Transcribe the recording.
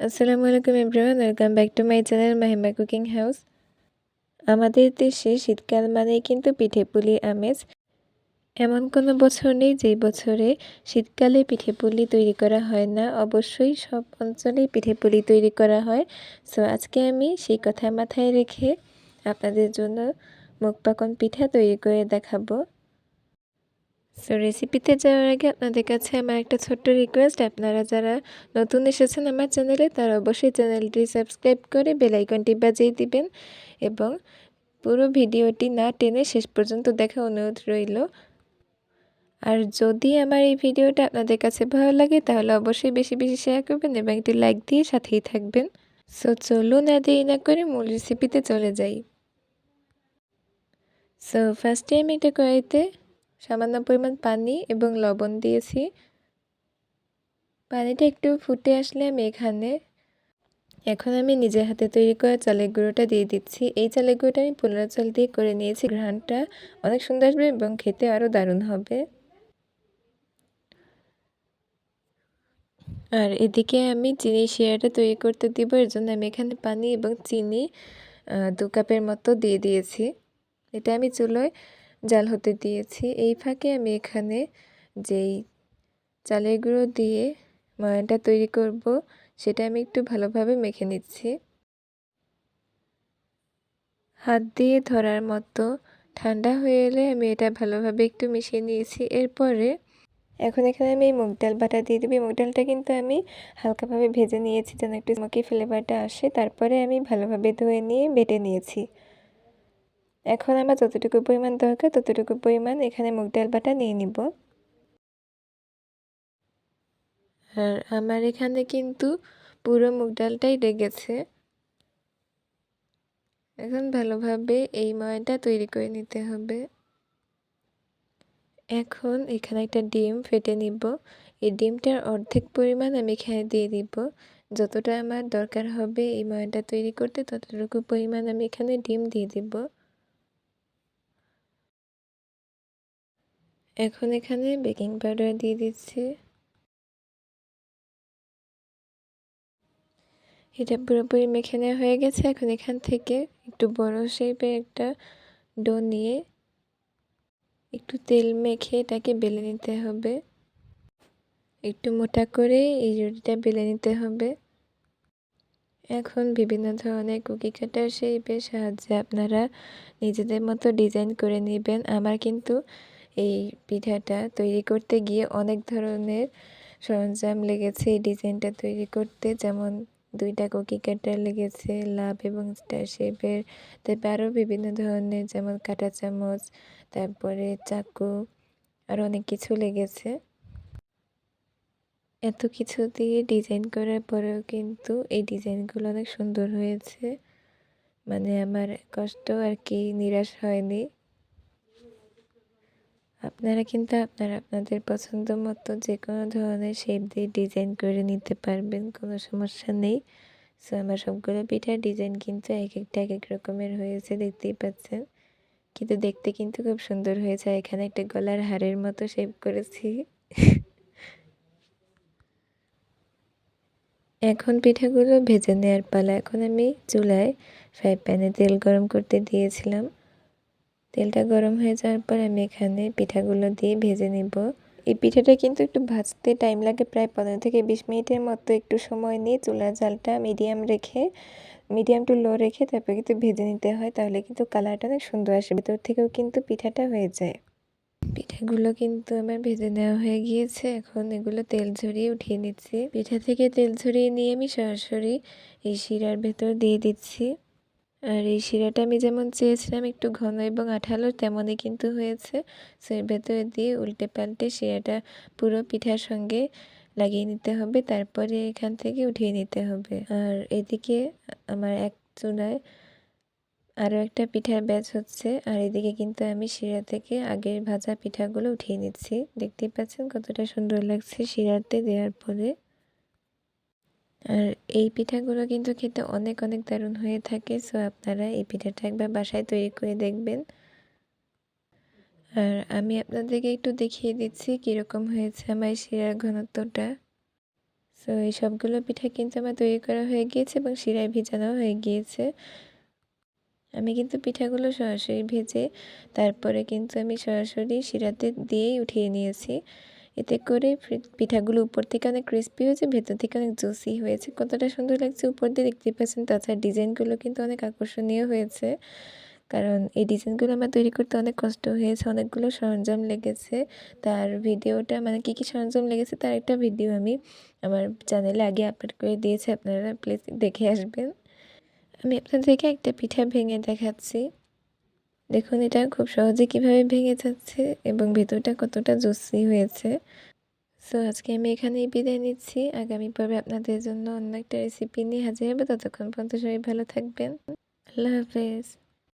আসসালামু আলাইকুম everyone, welcome back to my channel Mahima cooking house. আমাদের দেশে শীতকাল মানেই কিন্তু পিঠে পুলি আমেজ। এমন কোনো বছর নেই যেই বছরে শীতকালে পিঠে পুলি তৈরি করা হয় না। অবশ্যই সব অঞ্চলেই পিঠে পুলি তৈরি করা হয়। সো আজকে আমি সেই কথা মাথায় রেখে আপনাদের জন্য মুখ পাকন পিঠা তৈরি করে দেখাবো। সো রেসিপিতে যাওয়ার আগে আপনাদের কাছে আমার একটা ছোট্ট রিকোয়েস্ট আপনারা যারা নতুন এসেছেন আমার চ্যানেলে তারা অবশ্যই চ্যানেলটি সাবস্ক্রাইব করে বেলাইকনটি বাজিয়ে দিবেন এবং পুরো ভিডিওটি না টেনে শেষ পর্যন্ত দেখা অনুরোধ রইল। আর যদি আমার এই ভিডিওটা আপনাদের কাছে ভালো লাগে, তাহলে অবশ্যই বেশি বেশি শেয়ার করবেন এবং একটি লাইক দিয়ে সাথেই থাকবেন। সো চলুন না দেরি না করে মূল রেসিপিতে চলে যাই। সো ফার্স্টে আমি এটা কড়াইতে সামান্য পরিমাণ পানি এবং লবণ দিয়েছি। পানিটা একটু ফুটে আসলে আমি এখানে এখন আমি নিজের হাতে তৈরি করা চালের গুঁড়োটা দিয়ে দিচ্ছি। এই চালের গুঁড়োটা আমি পোলার চাল দিয়ে করে নিয়েছি। ঘ্রানটা অনেক সুন্দর আসবে এবং খেতে আরও দারুণ হবে। আর এদিকে আমি চিনি শিরাটা তৈরি করতে দিব। এর জন্য আমি এখানে পানি এবং চিনি দু কাপের মতো দিয়ে দিয়েছি। এটা আমি চুলোয় জাল হতে দিয়েছি। এই ফাঁকে আমি এখানে যেই চালের গুঁড়ো দিয়ে ময়ানটা তৈরি করব, সেটা আমি একটু ভালোভাবে মেখে নিচ্ছি। হাত দিয়ে ধরার মতো। ঠান্ডা হয়ে এলে আমি এটা ভালোভাবে একটু মিশিয়ে নিয়েছি। এরপরে এখন এখানে আমি এই মুগ ডাল বাটা দিয়ে দেবো। মুগ ডালটা কিন্তু আমি হালকাভাবে ভেজে নিয়েছি যেন একটু স্মোকি ফ্লেভারটা আসে। তারপরে আমি ভালোভাবে ধুয়ে নিয়ে বেটে নিয়েছি। এখন আমার যতটুকু পরিমাণ দরকার, ততটুকু পরিমাণ এখানে মুগ ডাল বাটা নিয়ে নিব। আর আমার এখানে কিন্তু পুরো মুগ ডালটাই লেগেছে। এখন ভালোভাবে এই ময়টা তৈরি করে নিতে হবে। এখন এখানে একটা ডিম ফেটে নিব। এই ডিমটার অর্ধেক পরিমাণ আমি এখানে দিয়ে দিব। যতটা আমার দরকার হবে এই ময়টা তৈরি করতে, ততটুকু পরিমাণ আমি এখানে ডিম দিয়ে দিব। এখন এখানে বেকিং পাউডার দিয়ে দিচ্ছি। এটা পুরোপুরি মেখে নেওয়া হয়ে গেছে। এখন এখান থেকে একটু বড় শেপে একটা ডো নিয়ে একটু তেল মেখে এটাকে বেলে নিতে হবে। একটু মোটা করে এই রুটিটা বেলে নিতে হবে। এখন বিভিন্ন ধরনের কুকি কাটার শেপের সাহায্যে আপনারা নিজেদের মতো ডিজাইন করে নেবেন। আমার কিন্তু এই পিঠাটা তৈরি করতে গিয়ে অনেক ধরনের সরঞ্জাম লেগেছে। এই ডিজাইনটা তৈরি করতে যেমন দুইটা কুকি কাটার লেগেছে, লাভ এবং স্টার শেপের। তারপরে আরও বিভিন্ন ধরনের যেমন কাটা চামচ, তারপরে চাকু আরও অনেক কিছু লেগেছে। এত কিছু দিয়ে ডিজাইন করার পরেও কিন্তু এই ডিজাইনগুলো অনেক সুন্দর হয়েছে। মানে আমার কষ্ট আর কি নিরাশ হয়নি। আপনারা কিন্তু আপনারা আপনাদের পছন্দ মতো যে কোনো ধরনের শেপ দিয়ে ডিজাইন করে নিতে পারবেন, কোনো সমস্যা নেই। সো আমার সবগুলো পিঠার ডিজাইন কিন্তু এক একটা এক এক রকমের হয়েছে, দেখতেই পাচ্ছেন। কিন্তু দেখতে কিন্তু খুব সুন্দর হয়েছে এখানে একটা গলার হারের মতো শেপ করেছি। এখন পিঠাগুলো ভেজে নেওয়ার পালা। এখন আমি চুলায় ফ্রাই প্যানে তেল গরম করতে দিয়েছিলাম। তেলটা গরম হয়ে যাওয়ার পর আমি এখানে পিঠাগুলো দিয়ে ভেজে নিব। এই পিঠাটা কিন্তু একটু ভাজতে টাইম লাগে প্রায় পনেরো থেকে বিশ মিনিটের মতো একটু সময় নিয়ে চুলার জালটা মিডিয়াম রেখে মিডিয়াম টু লো রেখে তারপরে কিন্তু ভেজে নিতে হয়, তাহলে কিন্তু কালারটা অনেক সুন্দর আসে। ভেতর থেকেও কিন্তু পিঠাটা হয়ে যায়। পিঠাগুলো কিন্তু আমার ভেজে নেওয়া হয়ে গিয়েছে, এখন এগুলো তেল ঝরিয়ে উঠিয়ে নিচ্ছি। পিঠা থেকে তেল ঝরিয়ে নিয়ে আমি সরাসরি এই শিরার ভেতর দিয়ে দিচ্ছি। আর এই শিরাটা আমি যেমন চেয়েছিলাম একটু ঘন এবং আঠালো, তেমনই কিন্তু হয়েছে। সো এর ভেতরে দিয়ে উল্টে পাল্টে শিরাটা পুরো পিঠার সঙ্গে লাগিয়ে নিতে হবে। তারপরে এখান থেকে উঠিয়ে নিতে হবে। আর এদিকে আমার এক চুলায় আরও একটা পিঠার ব্যাচ হচ্ছে। আর এদিকে কিন্তু আমি শিরা থেকে আগের ভাজা পিঠাগুলো উঠিয়ে নিচ্ছি। দেখতেই পাচ্ছেন কতটা সুন্দর লাগছে শিরাতে দেওয়ার পরে। আর এই পিঠাগুলো কিন্তু খেতে অনেক অনেক দারুণ হয়ে থাকে। সো আপনারা এই পিঠাটা একবার বাসায় তৈরি করে দেখবেন। আর আমি আপনাদেরকে একটু দেখিয়ে দিচ্ছি কীরকম হয়েছে আমার শিরার ঘনত্বটা। সো এই সবগুলো পিঠা কিন্তু আমার তৈরি করা হয়ে গিয়েছে এবং শিরায় ভিজানো হয়ে গিয়েছে। আমি কিন্তু পিঠাগুলো সরাসরি ভেজে তারপরে কিন্তু আমি সরাসরি শিরাতে দিয়েই উঠিয়ে নিয়েছি। এতে করে পিঠাগুলো উপর থেকে অনেক ক্রিস্পি হয়েছে, ভেতর থেকে অনেক জুসি হয়েছে। কতটা সুন্দর লাগছে উপর দিয়ে, দেখতে পাচ্ছেন। তাছাড়া ডিজাইনগুলো কিন্তু অনেক আকর্ষণীয় হয়েছে। কারণ এই ডিজাইনগুলো আমার তৈরি করতে অনেক কষ্ট হয়েছে, অনেকগুলো সরঞ্জাম লেগেছে। তার ভিডিওটা মানে কী কী সরঞ্জাম লেগেছে তার একটা ভিডিও আমি আমার চ্যানেলে আগে আপলোড করে দিয়েছি, আপনারা প্লিজ দেখে আসবেন। আমি আপনাদেরকে একটা পিঠা ভেঙে দেখাচ্ছি। দেখুন, এটা খুব সহজে কীভাবে ভেঙে যাচ্ছে এবং ভেতরটা কতটা জুসি হয়েছে। সো আজকে আমি এখানেই বিদায় নিচ্ছি। আগামী পর্বে আপনাদের জন্য অন্য একটা রেসিপি নিয়ে হাজির হবে। ততক্ষণ পর্যন্ত সবাই ভালো থাকবেন। আল্লাহ হাফেজ।